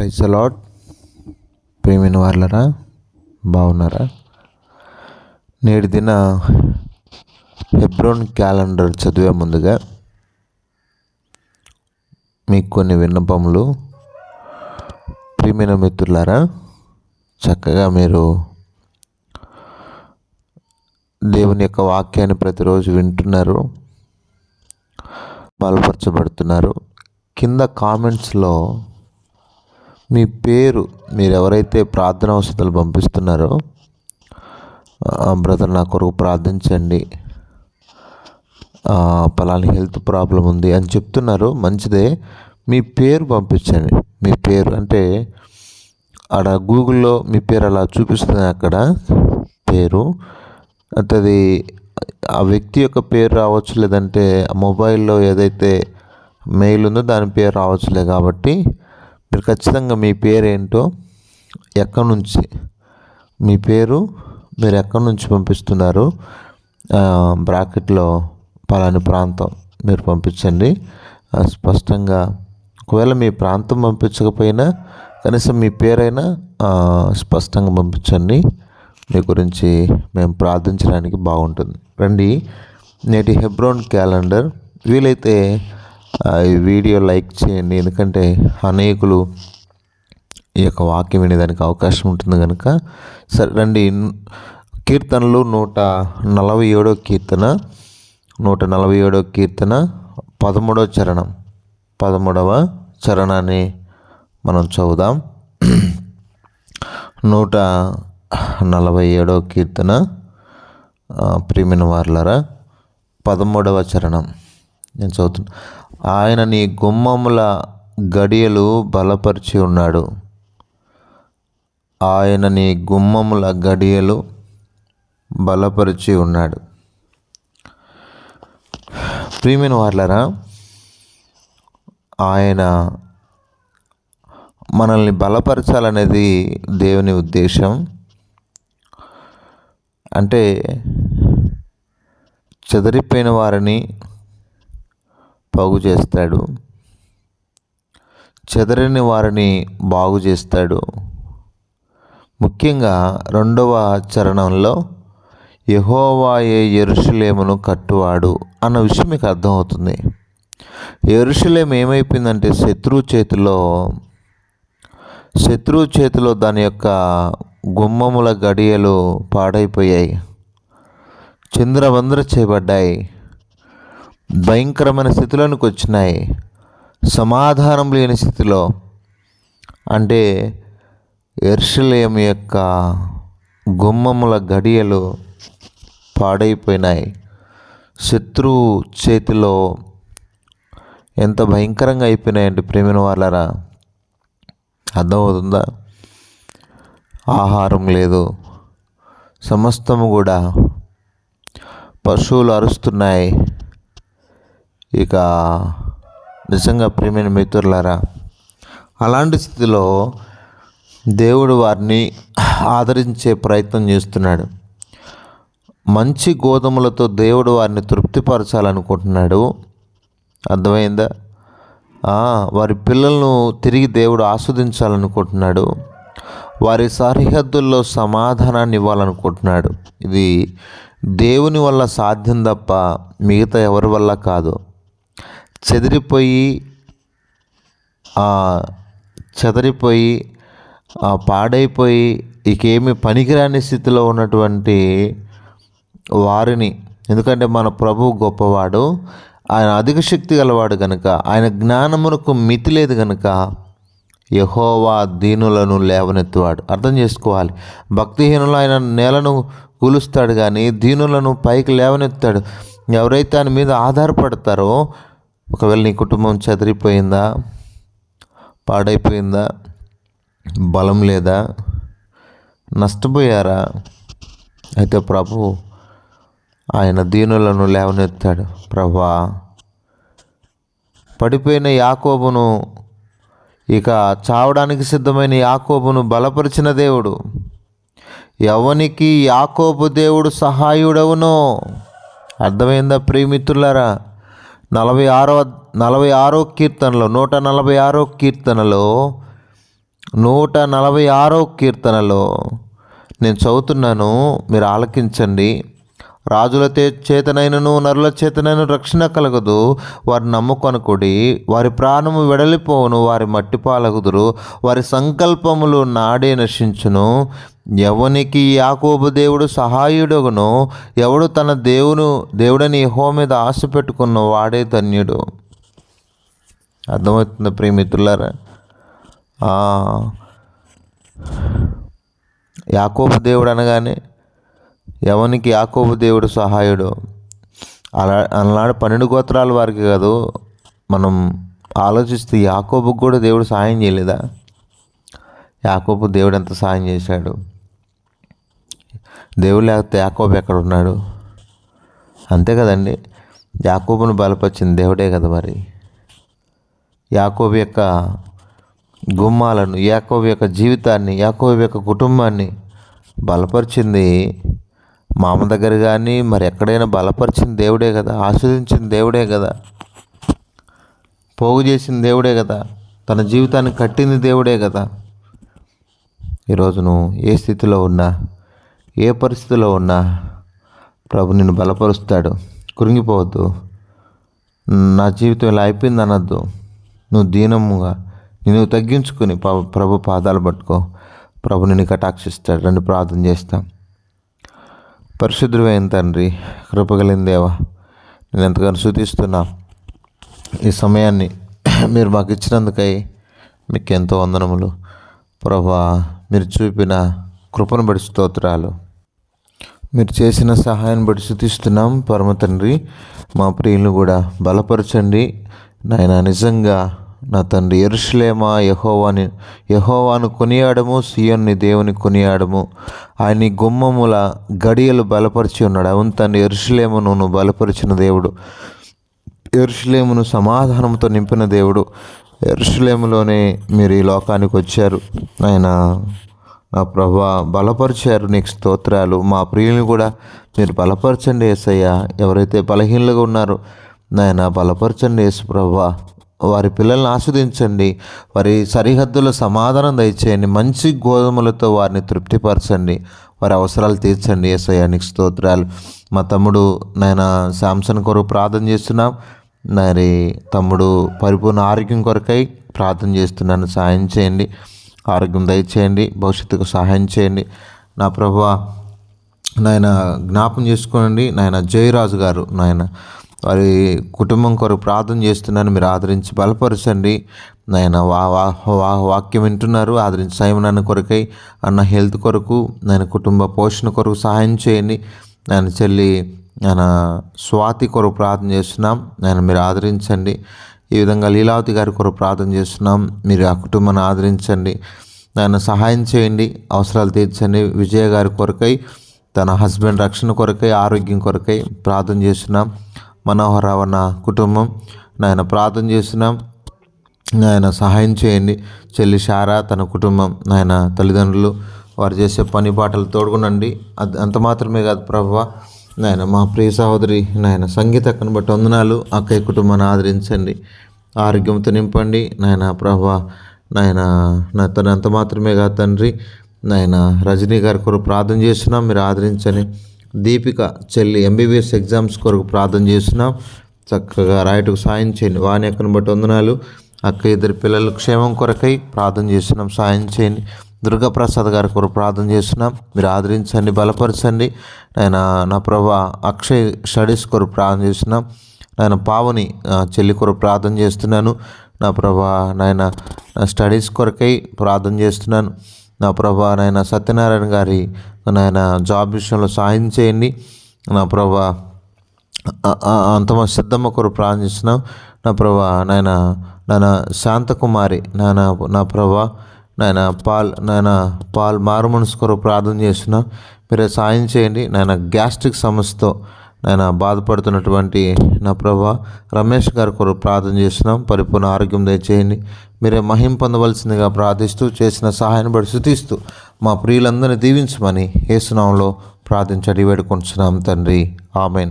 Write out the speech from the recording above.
Praise అలాడ్ ప్రేమిన వాళ్ళరా బాగున్నారా? నేటి దిన హెబ్రోన్ క్యాలెండర్ చదివే ముందుగా మీకు కొన్ని విన్నపములు. ప్రియమైన మిత్రులారా చక్కగా మీరు దేవుని యొక్క వాక్యాన్ని ప్రతిరోజు వింటున్నారు బలపరచబడుతున్నారు. కింద కామెంట్స్లో మీ పేరు మీరు ఎవరైతే ప్రార్థన వసతులు పంపిస్తున్నారో బ్రదర్ నా కొరకు ప్రార్థించండి. పలాని హెల్త్ ప్రాబ్లం ఉంది అని చెప్తున్నారు. మంచిదే. మీ పేరు పంపించండి. మీ పేరు అంటే ఆడ గూగుల్లో మీ పేరు అలా చూపిస్తుంది అక్కడ పేరు. అంటే అది ఆ వ్యక్తి యొక్క పేరు రావచ్చు లేదంటే ఆ మొబైల్లో ఏదైతే మెయిల్ ఉందో దాని పేరు రావచ్చులే కాబట్టి మీరు ఖచ్చితంగా మీ పేరు ఏంటో ఎక్కడి నుంచి మీ పేరు మీరు ఎక్కడి నుంచి పంపిస్తున్నారు బ్రాకెట్లో పలాని ప్రాంతం మీరు పంపించండి. స్పష్టంగా ఒకవేళ మీ ప్రాంతం పంపించకపోయినా కనీసం మీ పేరైనా స్పష్టంగా పంపించండి. మీ గురించి మేము ప్రార్థించడానికి బాగుంటుంది. రండి నేటి హెబ్రోన్ క్యాలెండర్ వీలైతే ఈ వీడియో లైక్ చేయండి. ఎందుకంటే అనేకులు ఈ యొక్క వాక్యం వినేదానికి అవకాశం ఉంటుంది కనుక సరే రండి. కీర్తనలు నూట నలభై ఏడో కీర్తన నూట నలభై ఏడో కీర్తన పదమూడవ చరణం. పదమూడవ చరణాన్ని మనం చదువుదాం. నూట నలభై ఏడవ కీర్తన ఆ, ప్రియమైన వార్లరా పదమూడవ చరణం. నేను చదువుతున్నా. ఆయన నీ గుమ్మముల గడియలు బలపరిచి ఉన్నాడు. ఆయన నీ గుమ్మముల గడియలు బలపరిచి ఉన్నాడు. ప్రియమైన వాళ్ళరా ఆయన మనల్ని బలపరచాలనేది దేవుని ఉద్దేశం. అంటే చెదిరిపోయిన వారిని బాగు చేస్తాడు. చెదరని వారిని బాగు చేస్తాడు. ముఖ్యంగా రెండవ చరణంలో యహోవాయే ఎరుషులేమును కట్టువాడు అన్న విషయం మీకు అర్థమవుతుంది. ఎరుషులేం ఏమైపోయిందంటే శత్రువు చేతిలో శత్రువు చేతిలో దాని యొక్క గుమ్మముల గడియలు పాడైపోయాయి. చింద్రవంద్ర చేయబడ్డాయి. భయంకరమైన స్థితిలోనికి వచ్చినాయి. సమాధానం లేని స్థితిలో. అంటే ఎర్షలేం యొక్క గుమ్మముల గడియలు పాడైపోయినాయి. శత్రువు చేతిలో ఎంత భయంకరంగా అయిపోయినాయంటే ప్రేమిన వాళ్ళరా. అర్థమవుతుందా? ఆహారం లేదు. సమస్తము కూడా పశువులు అరుస్తున్నాయి. ఇక నిజంగా ప్రేమైన మిత్రులారా అలాంటి స్థితిలో దేవుడు వారిని ఆదరించే ప్రయత్నం చేస్తున్నాడు. మంచి గోధుమలతో దేవుడు వారిని తృప్తిపరచాలనుకుంటున్నాడు. అర్థమైందా? వారి పిల్లలను తిరిగి దేవుడు ఆస్వాదించాలనుకుంటున్నాడు. వారి సరిహద్దుల్లో సమాధానాన్ని ఇవ్వాలనుకుంటున్నాడు. ఇది దేవుని వల్ల సాధ్యం తప్ప మిగతా ఎవరి వల్ల కాదు. చెదిరిపోయి చెదిరిపోయి చెదరిపోయి పాడైపోయి ఇకేమి పనికిరాని స్థితిలో ఉన్నటువంటి వారిని ఎందుకంటే మన ప్రభు గొప్పవాడు ఆయన అధిక శక్తి గలవాడు కనుక ఆయన జ్ఞానమునకు మితి లేదు కనుక యహోవా దీనులను లేవనెత్తువాడు. అర్థం చేసుకోవాలి. భక్తిహీనులు ఆయన నేలను కూలుస్తాడు కానీ దీనులను పైకి లేవనెత్తాడు ఎవరైతే ఆయన మీద ఆధారపడతారో ఒకవేళ నీ కుటుంబం చెదిరిపోయిందా? పాడైపోయిందా? బలం లేదా? నష్టపోయారా? అయితే ప్రభు ఆయన దీనులను లేవనెత్తాడు. ప్రభా పడిపోయిన యాకోబును ఇక చావడానికి సిద్ధమైన యాకోబును బలపరిచిన దేవుడు. ఎవనికి యాకోబు దేవుడు సహాయుడవునో? అర్థమైందా ప్రియమిత్రులారా? నలభై ఆరో నలభై ఆరో కీర్తనలో నూట నలభై ఆరో కీర్తనలో నూట నలభై ఆరో కీర్తనలో నేను చదువుతున్నాను మీరు ఆలకించండి. రాజుల చేతనైనను నరుల చేతనైన రక్షణ కలగదు వారి నమ్ముకొనకుడి వారి ప్రాణము వెడలిపోవును వారి మట్టి పాలగుదురు వారి సంకల్పములు నాడే నశించును. ఎవనికి యాకోబు దేవుడు సహాయుడుగును ఎవడు తన దేవును దేవుడని హో మీద ఆశ పెట్టుకున్న వాడే ధన్యుడు. అర్థమవుతుంది ప్రేమితులారా యాకోబు దేవుడు అనగానే ఎవనికి యాకోబు దేవుడు సహాయుడు. అలా అలనాడు పన్నెండు గోత్రాల వారికి కాదు మనం ఆలోచిస్తే యాకోబుకు కూడా దేవుడు సహాయం చేయలేదా? యాకోబు దేవుడు ఎంత సహాయం చేశాడు? దేవుడు లేకపోతే యాకోబు ఎక్కడ ఉన్నాడు అంతే కదండి. యాకోబును బలపరిచింది దేవుడే కదా మరి. యాకోబు యొక్క గుమ్మాలను యాకోబు యొక్క జీవితాన్ని యాకోబు యొక్క కుటుంబాన్ని బలపరిచింది మామ దగ్గర కానీ మరి ఎక్కడైనా బలపరిచిన దేవుడే కదా ఆస్వాదించిన దేవుడే కదా పోగు చేసిన దేవుడే కదా తన జీవితాన్ని కట్టింది దేవుడే కదా. ఈరోజు నువ్వు ఏ స్థితిలో ఉన్నా ఏ పరిస్థితిలో ఉన్నా ప్రభు నిన్ను బలపరుస్తాడు. కురింగిపోవద్దు. నా జీవితం ఇలా అయిపోయింది అనొద్దు నువ్వు దీనముగా నేను తగ్గించుకుని ప్రభు పాదాలు పట్టుకో. ప్రభు నిన్ను కటాక్షిస్తాడు. రెండు ప్రార్థన చేస్తాం. పరిశుద్ధమైన తండ్రి కృపగలిన దేవ నేను ఎంతగానో శుతిస్తున్నా ఈ సమయాన్ని మీరు మాకు ఇచ్చినందుకై మీకు ఎంతో వందనములు. ప్రభా మీరు చూపిన కృపను బడి స్తోత్రాలు. మీరు చేసిన సహాయం బట్టి శుతిస్తున్నాం పరమ తండ్రి మా ప్రియులను కూడా బలపరచండి. నాయన నిజంగా నా తండ్రి ఎరుషులేమా యహోవాని యహోవాను కొనియాడము సియోన్ని దేవుని కొనియాడము. ఆయన గుమ్మముల గడియలు బలపరిచి ఉన్నాడు. అవును తండ్రి ఎరుషులేమును నువ్వు బలపరిచిన దేవుడు. ఎరుషులేమును సమాధానంతో నింపిన దేవుడు. ఎరుషులేములోనే మీరు ఈ లోకానికి వచ్చారు. ఆయన నా ప్రభా బలపరిచారు నీకు స్తోత్రాలు. మా ప్రియులను కూడా మీరు బలపరచండి ఏసయ్యా. ఎవరైతే బలహీనలుగా ఉన్నారో నాయన బలపరచండి యేసు ప్రభా. వారి పిల్లల్ని ఆస్వాదించండి. వారి సరిహద్దుల సమాధానం దయచేయండి. మంచి గోధుమలతో వారిని తృప్తిపరచండి. వారి అవసరాలు తీర్చండి ఏసయానికి స్తోత్రాలు. మా తమ్ముడు నాయన శాంసన్ కొరకు ప్రార్థన చేస్తున్నాం. మరి తమ్ముడు పరిపూర్ణ ఆరోగ్యం కొరకై ప్రార్థన చేస్తున్నాను. సాయం చేయండి. ఆరోగ్యం దయచేయండి భవిష్యత్తుకు సహాయం చేయండి. నా ప్రభు నాయన జ్ఞాపం చేసుకోండి నాయన జయరాజు గారు నాయన వారి కుటుంబం కొరకు ప్రార్థన చేస్తున్నాను మీరు ఆదరించి బలపరచండి. నాయన వా వా వాక్యం వింటున్నారు. ఆదరించి సైమనాన్ని కొరకై అన్న హెల్త్ కొరకు నేను కుటుంబ పోషణ కొరకు సహాయం చేయండి. నేను చెల్లి నేను స్వాతి కొరకు ప్రార్థన చేస్తున్నాం. నేను మీరు ఆదరించండి. ఈ విధంగా లీలావతి గారి కొరకు ప్రార్థన చేస్తున్నాం. మీరు ఆ కుటుంబాన్ని ఆదరించండి. నన్ను సహాయం చేయండి. అవసరాలు తీర్చండి. విజయ గారి కొరకై తన హస్బెండ్ రక్షణ కొరకై ఆరోగ్యం కొరకై ప్రార్థన చేస్తున్నాం. మనోహరవన్న కుటుంబం నాయన ప్రార్థన చేస్తున్నాం. నాయన సహాయం చేయండి. చెల్లి శారా తన కుటుంబం నాయన తల్లిదండ్రులు వారు చేసే పని పాటలు తోడుకునండి అది అంత మాత్రమే కాదు ప్రభు. నాయన మా ప్రియ సహోదరి నాయన సంగీత కనబట్టి వందనాలు. అక్కయ్య కుటుంబాన్ని ఆదరించండి. ఆరోగ్యంతో నింపండి. నాయన ప్రభా నాయన నా తను అంత మాత్రమే కాదు తండ్రి. నాయన రజనీ గారి కొరకు ప్రార్థన చేస్తున్నాం. మీరు ఆదరించని దీపిక చెల్లి ఎంబీబీఎస్ ఎగ్జామ్స్ కొరకు ప్రార్థన చేస్తున్నాం. చక్కగా రాయటకు సాయం చేయండి. వాని అక్కను బట్టి వందనాలు. అక్క ఇద్దరు పిల్లల క్షేమం కొరకై ప్రార్థన చేస్తున్నాం. సాయం చేయండి. దుర్గాప్రసాద్ గారి కొరకు ప్రార్థన చేస్తున్నాం. మీరు ఆదరించండి బలపరచండి. ఆయన నా ప్రభా అక్షయ్ స్టడీస్ కొరకు ప్రార్థన చేస్తున్నాం. ఆయన పావని చెల్లి కొరకు ప్రార్థన చేస్తున్నాను. నా ప్రభా నాయన నా స్టడీస్ కొరకై ప్రార్థన చేస్తున్నాను. నా ప్రభా నాయన సత్యనారాయణ గారి నాయన జాబ్ విషయంలో సాయం చేయండి. నా ప్రభా అంతమ సిద్ధమ్మ కొరకు ప్రార్థిస్తున్నాం నా ప్రభా నాయన నాయన శాంతకుమారి నాయన నా ప్రభా నాయన పాల్ నాయన పాల్ మారుమనసు కొరకు ప్రార్థన చేస్తున్నాను మీరు సాయం చేయండి. నాయన గ్యాస్ట్రిక్ సమస్యతో నేను బాధపడుతున్నటువంటి నా ప్రభా రమేష్ గారి కొరకు ప్రార్థన చేస్తున్నాం. పరిపూర్ణ ఆరోగ్యం దయచేయండి. మీరే మహిం పొందవలసిందిగా ప్రార్థిస్తూ చేసిన సహాయాన్ని బట్టి శుతిస్తూ మా ప్రియులందరినీ దీవించమని ఏసునాంలో ప్రార్థించడి వేడుకుంటున్నాం తండ్రి. ఆమెన్.